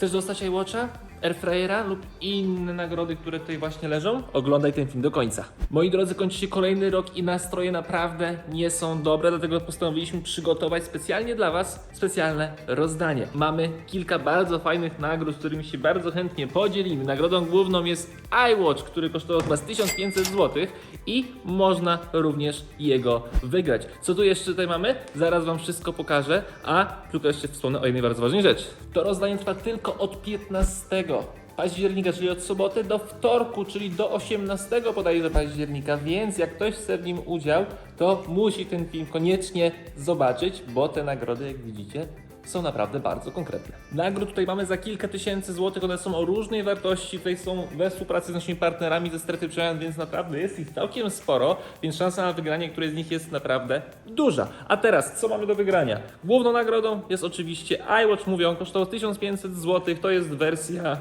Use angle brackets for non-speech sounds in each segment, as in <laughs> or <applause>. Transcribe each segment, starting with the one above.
Chcesz dostać iWatcha? Airfryera lub inne nagrody, które tutaj właśnie leżą? Oglądaj ten film do końca. Moi drodzy, kończy się kolejny rok i nastroje naprawdę nie są dobre, dlatego postanowiliśmy przygotować specjalnie dla Was specjalne rozdanie. Mamy kilka bardzo fajnych nagród, z którymi się bardzo chętnie podzielimy. Nagrodą główną jest iWatch, który kosztował chyba z 1500 zł i można również jego wygrać. Co tu jeszcze tutaj mamy? Zaraz Wam wszystko pokażę, a tylko jeszcze wspomnę o jednej bardzo ważnej rzeczy. To rozdanie trwa tylko od 15 października, czyli od soboty do wtorku, czyli do 18 bodajże października, więc jak ktoś chce w nim udział, to musi ten film koniecznie zobaczyć, bo te nagrody, jak widzicie, są naprawdę bardzo konkretne. Nagród tutaj mamy za kilka tysięcy złotych, one są o różnej wartości, tutaj są we współpracy z naszymi partnerami ze strefy przemian, więc naprawdę jest ich całkiem sporo, więc szansa na wygranie której z nich jest naprawdę duża. A teraz, co mamy do wygrania? Główną nagrodą jest oczywiście iWatch, mówię, on kosztował 1500 zł, to jest wersja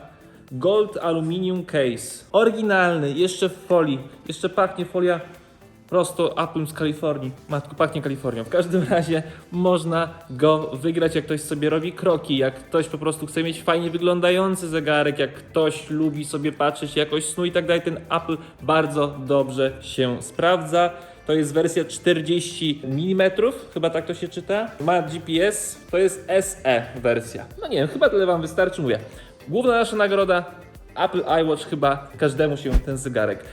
Gold Aluminium Case. Oryginalny, jeszcze w folii, jeszcze pachnie folia prosto Apple z Kalifornii. Matko, pachnie Kalifornią. W każdym razie można go wygrać, jak ktoś sobie robi kroki, jak ktoś po prostu chce mieć fajnie wyglądający zegarek, jak ktoś lubi sobie patrzeć jakoś snu i tak dalej. Ten Apple bardzo dobrze się sprawdza. To jest wersja 40 mm, chyba tak to się czyta. Ma GPS, to jest SE wersja. No nie wiem, chyba tyle Wam wystarczy, mówię. Główna nasza nagroda Apple iWatch chyba każdemu się ten zegarek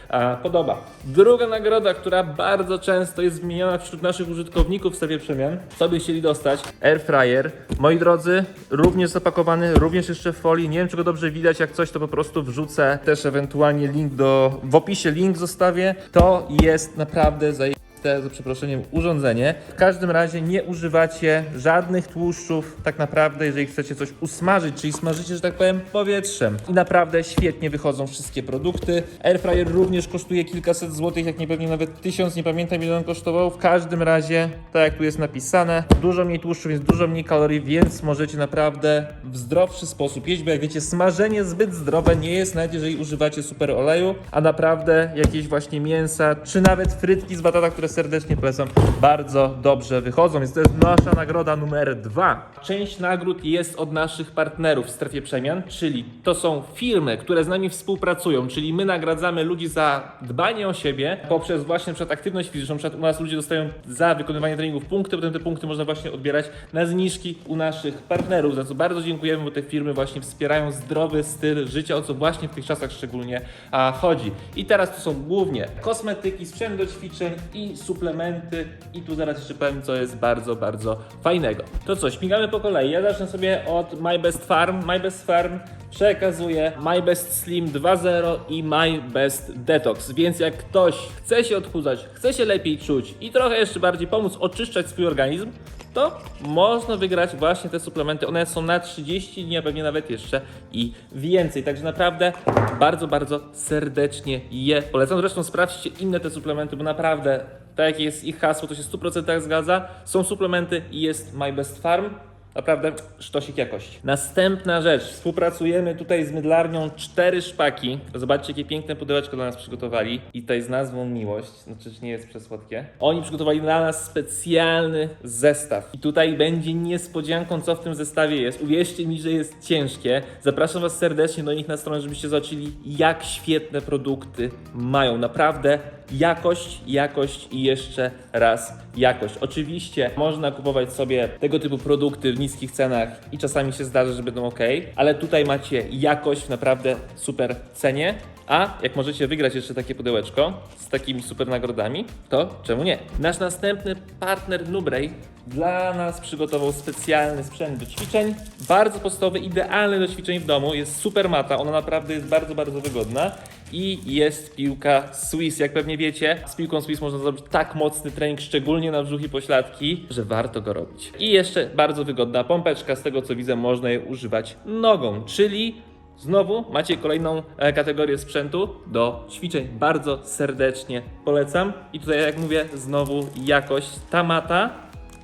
podoba. Druga nagroda, która bardzo często jest wymieniana wśród naszych użytkowników w strefie przemian, co by chcieli dostać? Air fryer. Moi drodzy, również zapakowany, również jeszcze w folii. Nie wiem, czy go dobrze widać. Jak coś, to po prostu wrzucę też ewentualnie link do. W opisie link zostawię. To jest naprawdę zajebiste te, za przeproszeniem, urządzenie. W każdym razie nie używacie żadnych tłuszczów, tak naprawdę, jeżeli chcecie coś usmażyć, czyli smażycie, że tak powiem, powietrzem. I naprawdę świetnie wychodzą wszystkie produkty. Airfryer również kosztuje kilkaset złotych, jak nie pewnie nawet tysiąc, nie pamiętam ile on kosztował. W każdym razie, tak jak tu jest napisane, dużo mniej tłuszczów, jest dużo mniej kalorii, więc możecie naprawdę w zdrowszy sposób jeść, bo jak wiecie, smażenie zbyt zdrowe nie jest, nawet jeżeli używacie super oleju, a naprawdę jakieś właśnie mięsa, czy nawet frytki z batata, które serdecznie polecam, bardzo dobrze wychodzą, więc to jest nasza nagroda numer dwa. Część nagród jest od naszych partnerów w strefie przemian, czyli to są firmy, które z nami współpracują, czyli my nagradzamy ludzi za dbanie o siebie poprzez właśnie przykład aktywność fizyczną, na przykład u nas ludzie dostają za wykonywanie treningów punkty, potem te punkty można właśnie odbierać na zniżki u naszych partnerów, za co bardzo dziękujemy, bo te firmy właśnie wspierają zdrowy styl życia, o co właśnie w tych czasach szczególnie a, chodzi. I teraz to są głównie kosmetyki, sprzęt do ćwiczeń i suplementy i tu zaraz jeszcze powiem, co jest bardzo, bardzo fajnego. To co, śmigamy po kolei. Ja zacznę sobie od My Best Farm. My Best Farm przekazuje My Best Slim 2.0 i My Best Detox, więc jak ktoś chce się odchudzać, chce się lepiej czuć i trochę jeszcze bardziej pomóc oczyszczać swój organizm, to można wygrać właśnie te suplementy. One są na 30 dni, a pewnie nawet jeszcze i więcej. Także naprawdę bardzo, bardzo serdecznie je polecam. Zresztą sprawdźcie inne te suplementy, bo naprawdę, tak jak jest ich hasło, to się w 100% zgadza. Są suplementy i jest My Best Farm. Naprawdę sztosik jakości. Następna rzecz. Współpracujemy tutaj z mydlarnią Cztery Szpaki. Zobaczcie, jakie piękne pudełeczko dla nas przygotowali. I tutaj z nazwą Miłość. Znaczy, nie jest przesłodkie. Oni przygotowali dla nas specjalny zestaw. I tutaj będzie niespodzianką, co w tym zestawie jest. Uwierzcie mi, że jest ciężkie. Zapraszam Was serdecznie do nich na stronę, żebyście zobaczyli, jak świetne produkty mają. Naprawdę jakość, jakość i jeszcze raz jakość. Oczywiście można kupować sobie tego typu produkty w niskich cenach i czasami się zdarza, że będą ok, ale tutaj macie jakość w naprawdę super cenie. A jak możecie wygrać jeszcze takie pudełeczko z takimi super nagrodami, to czemu nie? Nasz następny partner Nubrej dla nas przygotował specjalny sprzęt do ćwiczeń. Bardzo podstawowy, idealny do ćwiczeń w domu. Jest super mata, ona naprawdę jest bardzo, bardzo wygodna. I jest piłka Swiss. Jak pewnie wiecie, z piłką Swiss można zrobić tak mocny trening, szczególnie na brzuch i pośladki, że warto go robić. I jeszcze bardzo wygodna pompeczka, z tego co widzę, można je używać nogą, czyli Znowu macie kolejną e, kategorię sprzętu do ćwiczeń. Bardzo serdecznie polecam. I tutaj, jak mówię, znowu jakość. Ta mata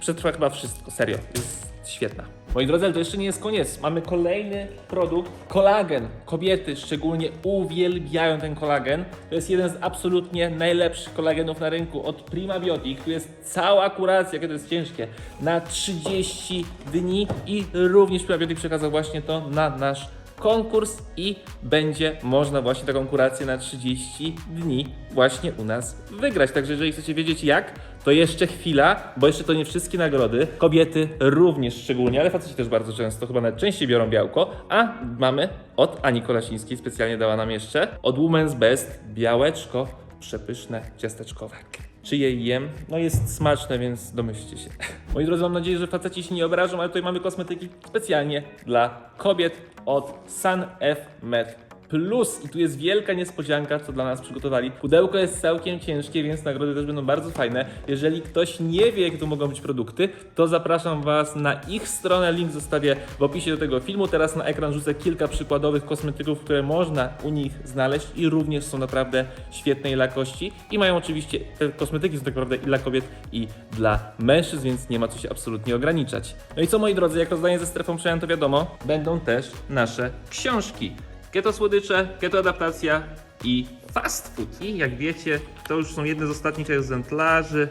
przetrwa chyba wszystko. Serio, jest świetna. Moi drodzy, ale to jeszcze nie jest koniec. Mamy kolejny produkt, kolagen. Kobiety szczególnie uwielbiają ten kolagen. To jest jeden z absolutnie najlepszych kolagenów na rynku od Prima Biotic. Tu jest cała kuracja, jakie to jest ciężkie, na 30 dni i również Prima Biotic przekazał właśnie to na nasz konkurs i będzie można właśnie taką kurację na 30 dni właśnie u nas wygrać. Także jeżeli chcecie wiedzieć jak, to jeszcze chwila, bo jeszcze to nie wszystkie nagrody. Kobiety również szczególnie, ale faceci też bardzo często, chyba nawet częściej biorą białko. A mamy od Ani Kolasińskiej, specjalnie dała nam jeszcze, od Women's Best białeczko przepyszne ciasteczkowe. Czy je jem? No jest smaczne, więc domyślcie się. Moi drodzy, mam nadzieję, że faceci się nie obrażą, ale tutaj mamy kosmetyki specjalnie dla kobiet od Sun F Med Plus. I tu jest wielka niespodzianka, co dla nas przygotowali. Pudełko jest całkiem ciężkie, więc nagrody też będą bardzo fajne. Jeżeli ktoś nie wie, jakie to mogą być produkty, to zapraszam Was na ich stronę. Link zostawię w opisie do tego filmu. Teraz na ekran rzucę kilka przykładowych kosmetyków, które można u nich znaleźć i również są naprawdę świetnej jakości. I mają oczywiście, te kosmetyki są tak naprawdę i dla kobiet, i dla mężczyzn, więc nie ma co się absolutnie ograniczać. No i co moi drodzy, jak rozdanie ze strefą przejąłem, to wiadomo, będą też nasze książki. Keto słodycze, keto adaptacja i fast food. I jak wiecie, to już są jedne z ostatnich egzemplarzy.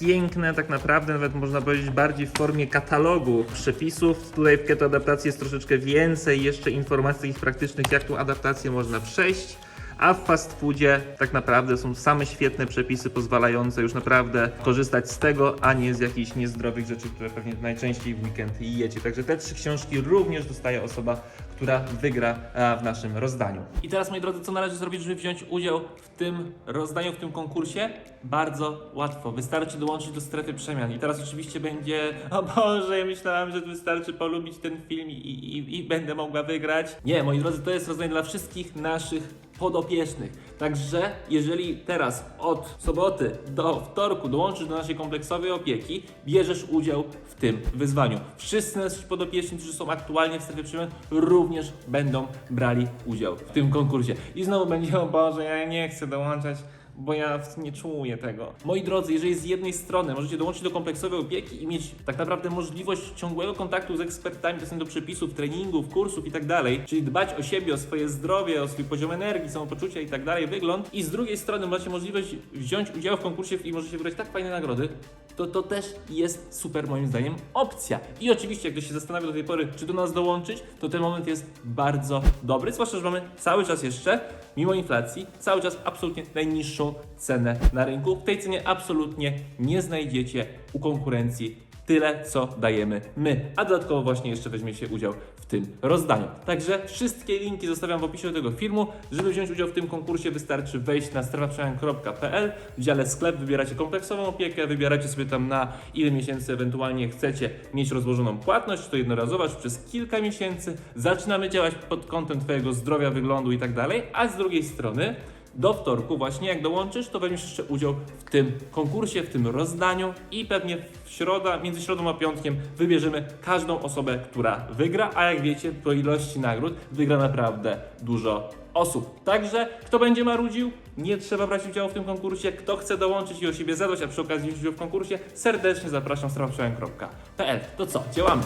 Piękne, tak naprawdę, nawet można powiedzieć bardziej w formie katalogu przepisów. Tutaj w keto adaptacji jest troszeczkę więcej jeszcze informacji praktycznych, jak tą adaptację można przejść. A w fast foodzie tak naprawdę są same świetne przepisy pozwalające już naprawdę korzystać z tego, a nie z jakichś niezdrowych rzeczy, które pewnie najczęściej w weekend jecie. Także te trzy książki również dostaje osoba, która wygra w naszym rozdaniu. I teraz, moi drodzy, co należy zrobić, żeby wziąć udział w tym rozdaniu, w tym konkursie? Bardzo łatwo. Wystarczy dołączyć do strefy przemian. I teraz oczywiście będzie, <laughs> o Boże, ja myślałam, że wystarczy polubić ten film i, i, i będę mogła wygrać. Nie, moi drodzy, to jest rozdanie dla wszystkich naszych podopiecznych. Także jeżeli teraz od soboty do wtorku dołączysz do naszej kompleksowej opieki, bierzesz udział w tym wyzwaniu. Wszyscy nasi podopieczni, którzy są aktualnie w strefie przemian, również będą brali udział w tym konkursie. I znowu będzie, o Boże, ja nie chcę dołączać bo ja nie czuję tego. Moi drodzy, jeżeli z jednej strony możecie dołączyć do kompleksowej opieki i mieć tak naprawdę możliwość ciągłego kontaktu z ekspertami dostępu do przepisów, treningów, kursów i tak dalej, czyli dbać o siebie, o swoje zdrowie, o swój poziom energii, samopoczucia i tak dalej, wygląd, i z drugiej strony macie możliwość wziąć udział w konkursie i możecie wybrać tak fajne nagrody, to to też jest super moim zdaniem opcja. I oczywiście, jak ktoś się zastanawia do tej pory, czy do nas dołączyć, to ten moment jest bardzo dobry, zwłaszcza, że mamy cały czas jeszcze, mimo inflacji, cały czas absolutnie najniższą cenę na rynku. W tej cenie absolutnie nie znajdziecie u konkurencji tyle, co dajemy my, a dodatkowo właśnie jeszcze weźmiecie udział w tym rozdaniu. Także wszystkie linki zostawiam w opisie do tego filmu. Żeby wziąć udział w tym konkursie wystarczy wejść na strefaprzemian.pl, w dziale sklep wybieracie kompleksową opiekę, wybieracie sobie tam na ile miesięcy ewentualnie chcecie mieć rozłożoną płatność, czy to jednorazowa, czy przez kilka miesięcy. Zaczynamy działać pod kątem Twojego zdrowia, wyglądu i tak dalej, a z drugiej strony do wtorku właśnie jak dołączysz, to weźmiesz jeszcze udział w tym konkursie, w tym rozdaniu i pewnie w środa, między środą a piątkiem wybierzemy każdą osobę, która wygra, a jak wiecie, po ilości nagród wygra naprawdę dużo osób. Także kto będzie marudził, nie trzeba brać udziału w tym konkursie. Kto chce dołączyć i o siebie zadbać, a przy okazji wziąć udział w konkursie, serdecznie zapraszam strefaprzemian.pl. To co, działamy!